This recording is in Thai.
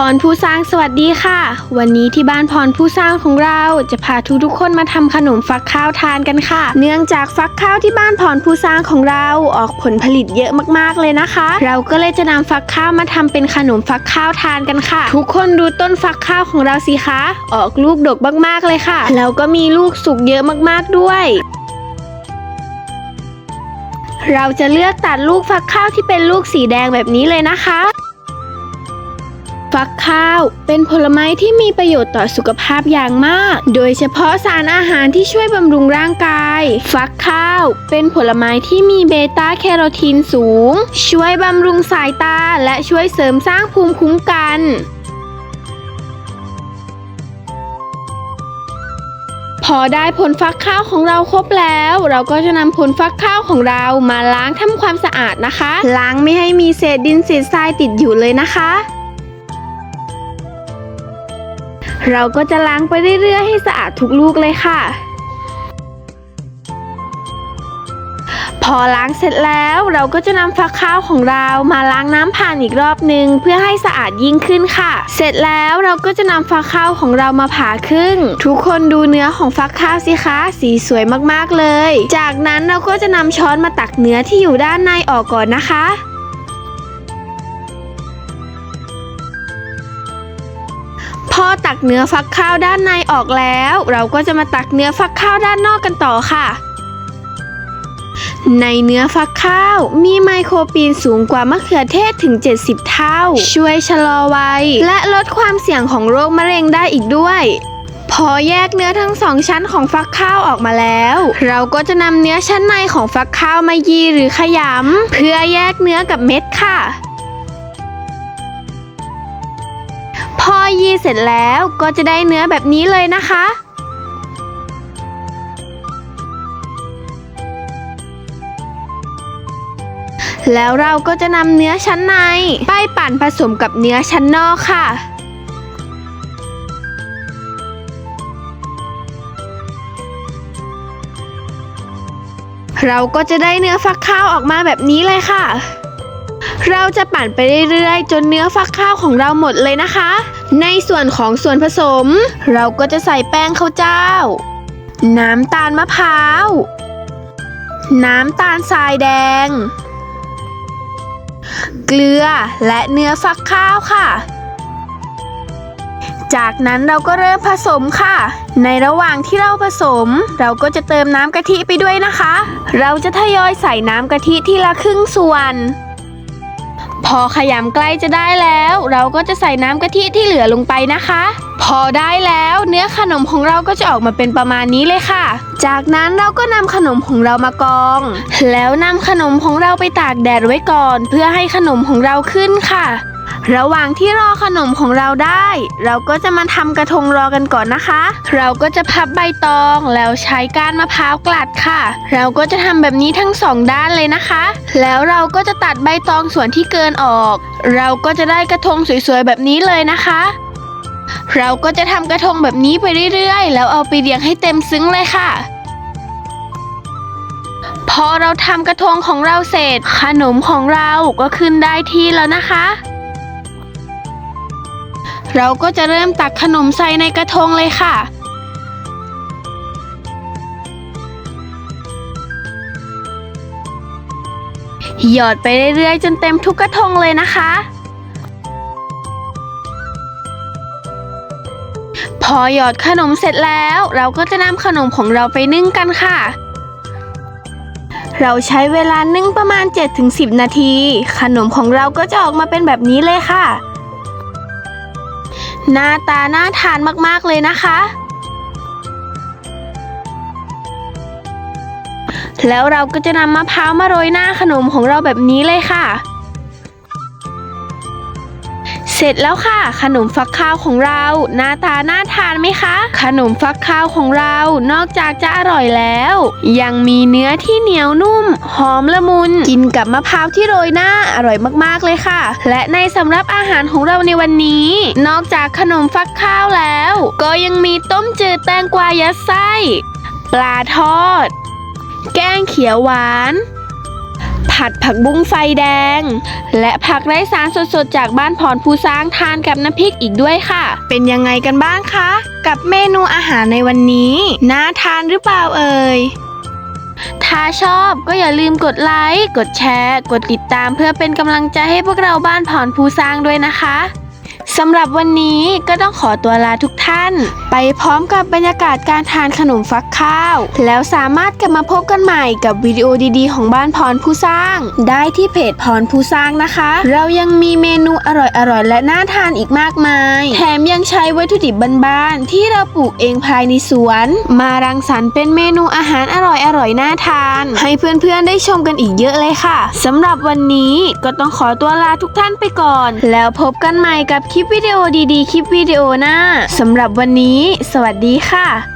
พรผู้สร้างสวัสดีค่ะ วันนี้ที่บ้านพรผู้สร้างของเราจะพาทุกทุกๆคนมาทำขนมฟักข้าวทานกันค่ะ เนื่องจากฟักข้าวที่บ้านพรผู้สร้างของเราออกผลผลิตเยอะมากๆเลยนะคะ เราก็เลยจะนำฟักข้าวมาทำเป็นขนมฟักข้าวทานกันค่ะ ทุกคนดูต้นฟักข้าวของเราสิคะ ออกลูกดกมากๆเลยค่ะแล้วก็มีลูกสุกเยอะมากๆด้วยเราจะเลือกตัดลูกฟักข้าวที่เป็นลูกสีแดงแบบนี้เลยนะคะ ฟักข้าว เป็นผลไม้ที่มีประโยชน์ต่อสุขภาพอย่างมาก โดยเฉพาะสารอาหารที่ช่วยบำรุงร่างกาย ฟักข้าว เป็นผลไม้ที่มีเบต้าแคโรทีนสูง ช่วยบำรุงสายตาและช่วยเสริมสร้างภูมิคุ้มกันพอได้ผลฟักข้าวของเราครบแล้ว เราก็จะนำผลฟักข้าวของเรามาล้างทำความสะอาดนะคะ ล้างไม่ให้มีเศษดินเศษทรายติดอยู่เลยนะคะ เราก็จะล้างไปเรื่อยๆให้สะอาดทุกลูกเลยค่ะ พอล้างเสร็จแล้วเราก็จะนำฟักข้าวของเรามาล้างน้ำผ่านอีกรอบหนึ่งเพื่อให้สะอาดยิ่งขึ้นค่ะ เสร็จแล้วเราก็จะนำฟักข้าวของเรามาผ่าครึ่ง ทุกคนดูเนื้อของฟักข้าวสิคะสีสวยมากๆเลย จากนั้นเราก็จะนำช้อนมาตักเนื้อที่อยู่ด้านในออกก่อนนะคะ พอตักเนื้อฟักข้าวด้านในออกแล้ว เราก็จะมาตักเนื้อฟักข้าวด้านนอกกันต่อค่ะ ในเนื้อฟักข้าวมีไมโครปีนสูงกว่ามะเขือเทศถึง 70 เท่า ช่วยชะลอวัยและลดความเสี่ยงของโรคมะเร็งได้อีกด้วย พอแยกเนื้อทั้งสองชั้นของฟักข้าวออกมาแล้ว เราก็จะนำเนื้อชั้นในของฟักข้าวมายีหรือขยำเพื่อแยกเนื้อกับเม็ดค่ะ พอยีเสร็จแล้วก็จะได้เนื้อแบบนี้เลยนะคะ แล้วเราก็จะนำเนื้อชั้นใน ไปปั่นผสมกับเนื้อชั้นนอกค่ะเราก็จะได้เนื้อฟักข้าวออกมาแบบนี้เลยค่ะ เราจะปั่นไปเรื่อยๆ จนเนื้อฟักข้าวของเราหมดเลยนะคะ ในส่วนของส่วนผสม เราก็จะใส่แป้งข้าวเจ้า น้ำตาลมะพร้าว น้ำตาลทรายแดง เกลือและเนื้อฟักข้าวค่ะ จากนั้นเราก็เริ่มผสมค่ะ ในระหว่างที่เราผสม เราก็จะเติมน้ำกะทิไปด้วยนะคะ เราจะทยอยใส่น้ำกะทิทีละครึ่งส่วน พอขยำใกล้จะได้แล้ว เราก็จะใส่น้ำกะทิที่เหลือลงไปนะคะ พอได้แล้วเนื้อขนมของเราก็จะออกมาเป็นประมาณนี้เลยค่ะ จากนั้นเราก็นำขนมของเรามากอง แล้วนำขนมของเราไปตากแดดไว้ก่อน เพื่อให้ขนมของเราขึ้นค่ะ ระหว่างที่รอขนมของเราได้ เราก็จะมาทำกระทงรอกันก่อนนะคะ เราก็จะพับใบตองแล้วใช้ก้านมะพร้าวกลัดค่ะ เราก็จะทำแบบนี้ทั้งสองด้านเลยนะคะ แล้วเราก็จะตัดใบตองส่วนที่เกินออก เราก็จะได้กระทงสวยๆแบบนี้เลยนะคะ เราก็จะทำกระทงแบบนี้ไปเรื่อยๆ แล้วเอาไปเรียงให้เต็มซึ้งเลยค่ะพอเราทำกระทงของเราเสร็จ ขนมของเราก็ขึ้นได้ที่แล้วนะคะ เราก็จะเริ่มตักขนมใส่ในกระทงเลยค่ะ หยอดไปเรื่อยๆ จนเต็มทุกกระทงเลยนะคะ พอหยอดขนมเสร็จแล้ว เราก็จะนำขนมของเราไปนึ่งกันค่ะ เราใช้เวลานึ่งประมาณ 7-10 นาที ขนมของเราก็จะออกมาเป็นแบบนี้เลยค่ะ หน้าตาน่าทานมากๆเลยนะคะ แล้วเราก็จะนำมะพร้าวมาโรยหน้าขนมของเราแบบนี้เลยค่ะ ร็จแล้วค่ะ ขนมฟักข้าวของเรา หน้าตาน่าทานไหมคะ ขนมฟักข้าวของเรา นอกจากจะอร่อยแล้ว ยังมีเนื้อที่เหนียวนุ่ม หอมละมุน กินกับมะพร้าวที่โรยหน้าอร่อยมากๆเลยค่ะ และในสำรับอาหารของเราในวันนี้ นอกจากขนมฟักข้าวแล้ว ก็ยังมีต้มจืดแตงกวายัดไส้ ปลาทอด แกงเขียวหวาน ผัดผักบุ้งไฟแดง และผักไร้สารสดๆ จากบ้านพรภูซางทานกับน้ำพริกอีกด้วยค่ะ เป็นยังไงกันบ้างคะ กับเมนูอาหารในวันนี้ น่าทานหรือเปล่าเอ่ยถ้าชอบก็อย่าลืมกดไลค์ กดแชร์ กดติดตามเพื่อเป็นกำลังใจให้พวกเราบ้านผ่อนภูสร้างด้วยนะคะ สำหรับวันนี้ก็ต้องขอตัวลาทุกท่าน ไปพร้อมกับบรรยากาศการทานขนมฟักข้าว แล้วสามารถกลับมาพบกันใหม่กับวิดีโอดีๆ ของบ้านพรผู้สร้าง ได้ที่เพจพรผู้สร้างนะคะ เรายังมีเมนูอร่อยๆ และน่าทานอีกมากมาย แถมยังใช้วัตถุดิบบ้านๆที่เราปลูกเองภายในสวน มารังสรรค์เป็นเมนูอาหารอร่อยๆน่าทาน ให้เพื่อนๆได้ชมกันอีกเยอะเลยค่ะสำหรับวันนี้ก็ต้องขอตัวลาทุกท่านไปก่อน แล้วพบกันใหม่กับคลิปลิปวิดีโอดีๆ คลิปวิดีโอหน้าสำหรับวันนี้ สวัสดีค่ะ